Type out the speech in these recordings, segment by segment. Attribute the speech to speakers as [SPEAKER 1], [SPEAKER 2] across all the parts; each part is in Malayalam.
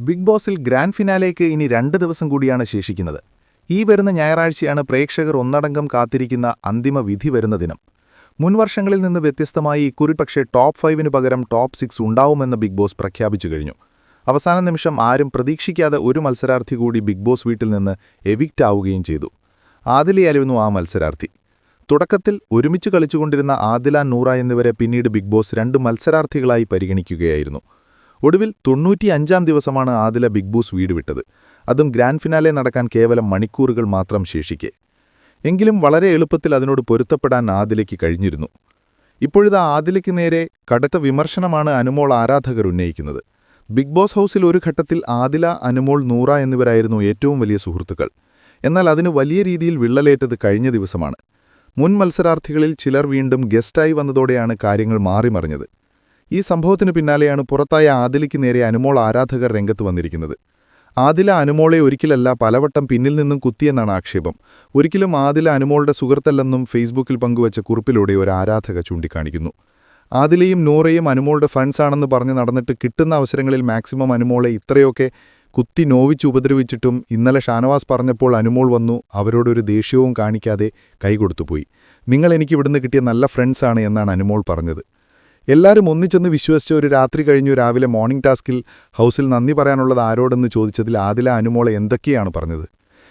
[SPEAKER 1] ബിഗ് ബോസിൽ ഗ്രാൻഡ് ഫിനാലേക്ക് ഇനി രണ്ട് ദിവസം കൂടിയാണ് ശേഷിക്കുന്നത്. ഈ വരുന്ന ഞായറാഴ്ചയാണ് പ്രേക്ഷകർ ഒന്നടങ്കം കാത്തിരിക്കുന്ന അന്തിമ വിധി വരുന്ന ദിനം. മുൻവർഷങ്ങളിൽ നിന്ന് വ്യത്യസ്തമായി ഇക്കുറി പക്ഷേ ടോപ്പ് ഫൈവിന് പകരം ടോപ്പ് സിക്സ് ഉണ്ടാവുമെന്ന് ബിഗ് ബോസ് പ്രഖ്യാപിച്ചു കഴിഞ്ഞു. അവസാന നിമിഷം ആരും പ്രതീക്ഷിക്കാതെ ഒരു മത്സരാർത്ഥി കൂടി ബിഗ് ബോസ് വീട്ടിൽ നിന്ന് എവിക്റ്റ് ആവുകയും ചെയ്തു. ആദിലയായിരുന്നു ആ മത്സരാർത്ഥി. തുടക്കത്തിൽ ഒരുമിച്ച് കളിച്ചുകൊണ്ടിരുന്ന ആദില നൂറ എന്നിവരെ പിന്നീട് ബിഗ് ബോസ് രണ്ട് മത്സരാർത്ഥികളായി പരിഗണിക്കുകയായിരുന്നു. ഒടുവിൽ തൊണ്ണൂറ്റിയഞ്ചാം ദിവസമാണ് ആദില ബിഗ് ബോസ് വീട് വിട്ടത്. അതും ഗ്രാൻഡ് ഫിനാലെ നടക്കാൻ കേവലം മണിക്കൂറുകൾ മാത്രം ശേഷിക്കെ. എങ്കിലും വളരെ എളുപ്പത്തിൽ അതിനോട് പൊരുത്തപ്പെടാൻ ആദിലയ്ക്ക് കഴിഞ്ഞിരുന്നു. ഇപ്പോഴിതാ ആദിലയ്ക്ക് നേരെ കടുത്ത വിമർശനമാണ് അനുമോൾ ആരാധകർ ഉന്നയിക്കുന്നത്. ബിഗ് ബോസ് ഹൗസിൽ ഒരു ഘട്ടത്തിൽ ആദില അനുമോൾ നൂറ എന്നിവരായിരുന്നു ഏറ്റവും വലിയ സുഹൃത്തുക്കൾ. എന്നാൽ അതിന് വലിയ രീതിയിൽ വിള്ളലേറ്റത് കഴിഞ്ഞ ദിവസമാണ്. മുൻ മത്സരാർത്ഥികളിൽ ചിലർ വീണ്ടും ഗസ്റ്റായി വന്നതോടെയാണ് കാര്യങ്ങൾ മാറിമറിഞ്ഞത്. ഈ സംഭവത്തിന് പിന്നാലെയാണ് പുറത്തായ ആദിലിക്ക് നേരെ അനുമോൾ ആരാധകർ രംഗത്ത് വന്നിരിക്കുന്നത്. ആദില അനുമോളെ ഒരിക്കലല്ല പലവട്ടം പിന്നിൽ നിന്നും കുത്തിയെന്നാണ് ആക്ഷേപം. ഒരിക്കലും ആദില അനുമോളുടെ സുഹൃത്തല്ലെന്നും ഫേസ്ബുക്കിൽ പങ്കുവച്ച കുറിപ്പിലൂടെ ഒരു ആരാധക ചൂണ്ടിക്കാണിക്കുന്നു. ആദിലയും നൂറയും അനുമോളുടെ ഫണ്ട്സാണെന്ന് പറഞ്ഞ് നടന്നിട്ട് കിട്ടുന്ന അവസരങ്ങളിൽ മാക്സിമം അനുമോളെ ഇത്രയൊക്കെ കുത്തി നോവിച്ച് ഉപദ്രവിച്ചിട്ടും ഇന്നലെ ഷാനവാസ് പറഞ്ഞപ്പോൾ അനുമോൾ വന്നു അവരോടൊരു ദേഷ്യവും കാണിക്കാതെ കൈകൊടുത്തുപോയി. നിങ്ങൾ എനിക്കിവിടുന്ന് കിട്ടിയ നല്ല ഫ്രണ്ട്സാണ് എന്നാണ് അനുമോൾ പറഞ്ഞത്. എല്ലാവരും ഒന്നിച്ചെന്ന് വിശ്വസിച്ച ഒരു രാത്രി കഴിഞ്ഞു രാവിലെ മോർണിംഗ് ടാസ്കിൽ ഹൗസിൽ നന്ദി പറയാനുള്ളത് ആരോടെന്ന് ചോദിച്ചതിൽ ആദില അനുമോളെ എന്തൊക്കെയാണ് പറഞ്ഞത്?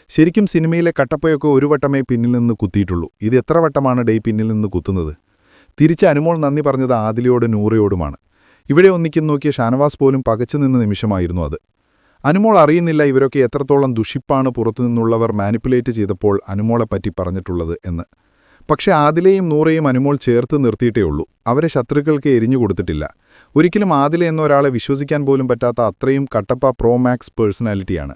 [SPEAKER 1] ശരിക്കും സിനിമയിലെ കട്ടപ്പയൊക്കെ ഒരു വട്ടമേ പിന്നിൽ നിന്ന് കുത്തിയിട്ടുള്ളൂ. ഇത് എത്ര വട്ടമാണ് ഡേ പിന്നിൽ നിന്ന് കുത്തുന്നത്? തിരിച്ച് അനുമോൾ നന്ദി പറഞ്ഞത് ആദിലയോട് നൂറയോടുമാണ്. ഇവിടെ ഒന്നിക്കും നോക്കിയ ഷാനവാസ് പോലും പകച്ചു നിന്ന നിമിഷമായിരുന്നു അത്. അനുമോൾ അറിയുന്നില്ല ഇവരൊക്കെ എത്രത്തോളം ദുഷിപ്പാണ് പുറത്തുനിന്നുള്ളവർ മാനിപ്പുലേറ്റ് ചെയ്തപ്പോൾ അനുമോളെപ്പറ്റി പറഞ്ഞിട്ടുള്ളത് എന്ന്. പക്ഷെ ആദിലയും നൂറയും അനുമോൾ ചേർത്ത് നിർത്തിയിട്ടേ ഉള്ളൂ അവരെ ശത്രുക്കൾക്ക് എരിഞ്ഞു കൊടുത്തിട്ടില്ല. ഒരിക്കലും ആദില എന്നൊരാളെ വിശ്വസിക്കാൻ പോലും പറ്റാത്ത അത്രയും കട്ടപ്പ പ്രോമാക്സ് പേഴ്സണാലിറ്റിയാണ്.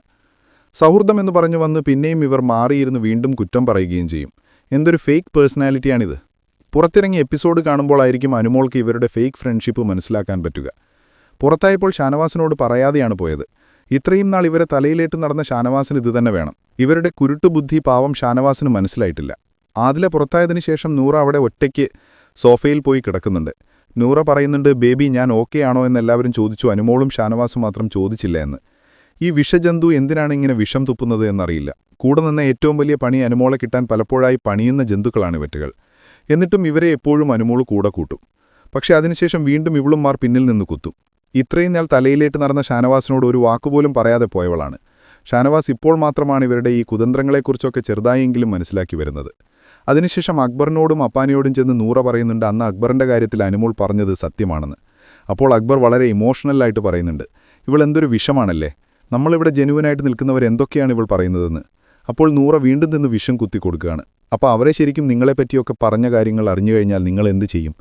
[SPEAKER 1] സൗഹൃദം എന്ന് പറഞ്ഞു വന്ന് പിന്നെയും ഇവർ മാറിയിരുന്ന് വീണ്ടും കുറ്റം പറയുകയും ചെയ്യും. എന്തൊരു ഫേക്ക് പേഴ്സണാലിറ്റിയാണിത്. പുറത്തിറങ്ങിയ എപ്പിസോഡ് കാണുമ്പോഴായിരിക്കും അനുമോൾക്ക് ഇവരുടെ ഫേക്ക് ഫ്രണ്ട്ഷിപ്പ് മനസ്സിലാക്കാൻ പറ്റുക. പുറത്തായപ്പോൾ ഷാനവാസിനോട് പറയാതെയാണ് പോയത്. ഇത്രയും നാൾ ഇവരെ തലയിലേട്ട് നടന്ന ഷാനവാസിന് ഇതുതന്നെ വേണം. ഇവരുടെ കുരുട്ടുബുദ്ധി പാവം ഷാനവാസിന് മനസ്സിലായിട്ടില്ല. ആദില പുറത്തായതിനു ശേഷം നൂറ അവിടെ ഒറ്റയ്ക്ക് സോഫയിൽ പോയി കിടക്കുന്നുണ്ട്. നൂറ പറയുന്നുണ്ട് ബേബി ഞാൻ ഓക്കെ ആണോ എന്ന് എല്ലാവരും ചോദിച്ചു. അനുമോളും ഷാനവാസും മാത്രം ചോദിച്ചില്ല എന്ന്. ഈ വിഷജന്തു എന്തിനാണ് ഇങ്ങനെ വിഷം തുപ്പുന്നത് എന്നറിയില്ല. കൂടെ നിന്ന ഏറ്റവും വലിയ പണി അനുമോളെ കിട്ടാൻ പലപ്പോഴായി പണിയുന്ന ജന്തുക്കളാണ് ഇവറ്റുകൾ. എന്നിട്ടും ഇവരെ എപ്പോഴും അനുമോൾ കൂടെ കൂട്ടും. പക്ഷെ അതിനുശേഷം വീണ്ടും ഇവളുമാർ പിന്നിൽ നിന്ന് കുത്തും. ഇത്രയും നാൾ തലയിലേട്ട് നടന്ന ഷാനവാസിനോട് ഒരു വാക്കുപോലും പറയാതെ പോയവളാണ്. ഷാനവാസ് ഇപ്പോൾ മാത്രമാണ് ഇവരുടെ ഈ കുതന്ത്രങ്ങളെക്കുറിച്ചൊക്കെ ചെറുതായെങ്കിലും മനസ്സിലാക്കി വരുന്നത്. അതിനുശേഷം അക്ബറിനോടും അപ്പാനിയോടും ചെന്ന് നൂറ പറയുന്നുണ്ട് അന്ന് അക്ബറിന്റെ കാര്യത്തിൽ അനുമോൾ പറഞ്ഞത് സത്യമാണെന്ന്. അപ്പോൾ അക്ബർ വളരെ ഇമോഷണലായിട്ട് പറയുന്നുണ്ട് ഇവൾ എന്തൊരു വിഷമാണല്ലേ? നമ്മളിവിടെ ജനുവനായിട്ട് നിൽക്കുന്നവർ എന്തൊക്കെയാണ് ഇവൾ പറയുന്നതെന്ന്? അപ്പോൾ നൂറ വീണ്ടും നിന്ന് വിഷം കുത്തി കൊടുക്കുകയാണ്. അപ്പോൾ അവരെ ശരിക്കും നിങ്ങളെപ്പറ്റിയൊക്കെ പറഞ്ഞ കാര്യങ്ങൾ അറിഞ്ഞു കഴിഞ്ഞാൽ നിങ്ങൾ എന്ത് ചെയ്യും?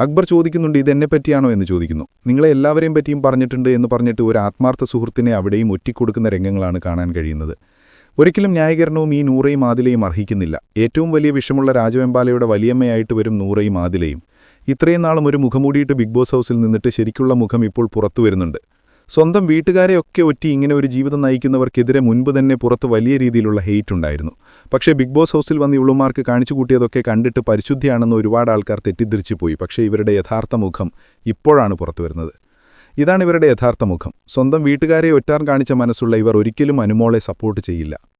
[SPEAKER 1] അക്ബർ ചോദിക്കുന്നുണ്ട് ഇതെന്നെപ്പറ്റിയാണോ എന്ന് ചോദിക്കുന്നു. നിങ്ങളെ എല്ലാവരെയും പറ്റിയും പറഞ്ഞിട്ടുണ്ട് എന്ന് പറഞ്ഞിട്ട് ഒരു ആത്മാർത്ഥ സുഹൃത്തിനെ അവിടെയും ഒറ്റിക്കൊടുക്കുന്ന രംഗങ്ങളാണ് കാണാൻ കഴിയുന്നത്. ഒരിക്കലും ന്യായീകരണവും ഈ നൂറയും ആദിലയും അർഹിക്കുന്നില്ല. ഏറ്റവും വലിയ വിഷമുള്ള രാജവെമ്പാലയുടെ വലിയമ്മയായിട്ട് വരും നൂറയും ആദിലയും. ഇത്രയും നാളും ഒരു മുഖമൂടിയിട്ട് ബിഗ് ബോസ് ഹൗസിൽ നിന്നിട്ട് ശരിക്കുള്ള മുഖം ഇപ്പോൾ പുറത്തു വരുന്നുണ്ട്. സ്വന്തം വീട്ടുകാരെയൊക്കെ ഒറ്റി ഇങ്ങനെ ഒരു ജീവിതം നയിക്കുന്നവർക്കെതിരെ മുൻപ് തന്നെ പുറത്ത് വലിയ രീതിയിലുള്ള ഹെയ്റ്റ് ഉണ്ടായിരുന്നു. പക്ഷേ ബിഗ് ബോസ് ഹൗസിൽ വന്ന് ഇവളുമാർക്ക് കാണിച്ചു കൂട്ടിയതൊക്കെ കണ്ടിട്ട് പരിശുദ്ധിയാണെന്ന് ഒരുപാട് ആൾക്കാർ തെറ്റിദ്ധരിച്ചു പോയി പക്ഷേ ഇവരുടെ യഥാർത്ഥ മുഖം ഇപ്പോഴാണ് പുറത്തു വരുന്നത്. ഇതാണ് ഇവരുടെ യഥാർത്ഥ മുഖം. സ്വന്തം വീട്ടുകാരെ ഒറ്റാൻ കാണിച്ച മനസ്സുള്ള ഇവർ ഒരിക്കലും അനുമോളെ സപ്പോർട്ട് ചെയ്യില്ല.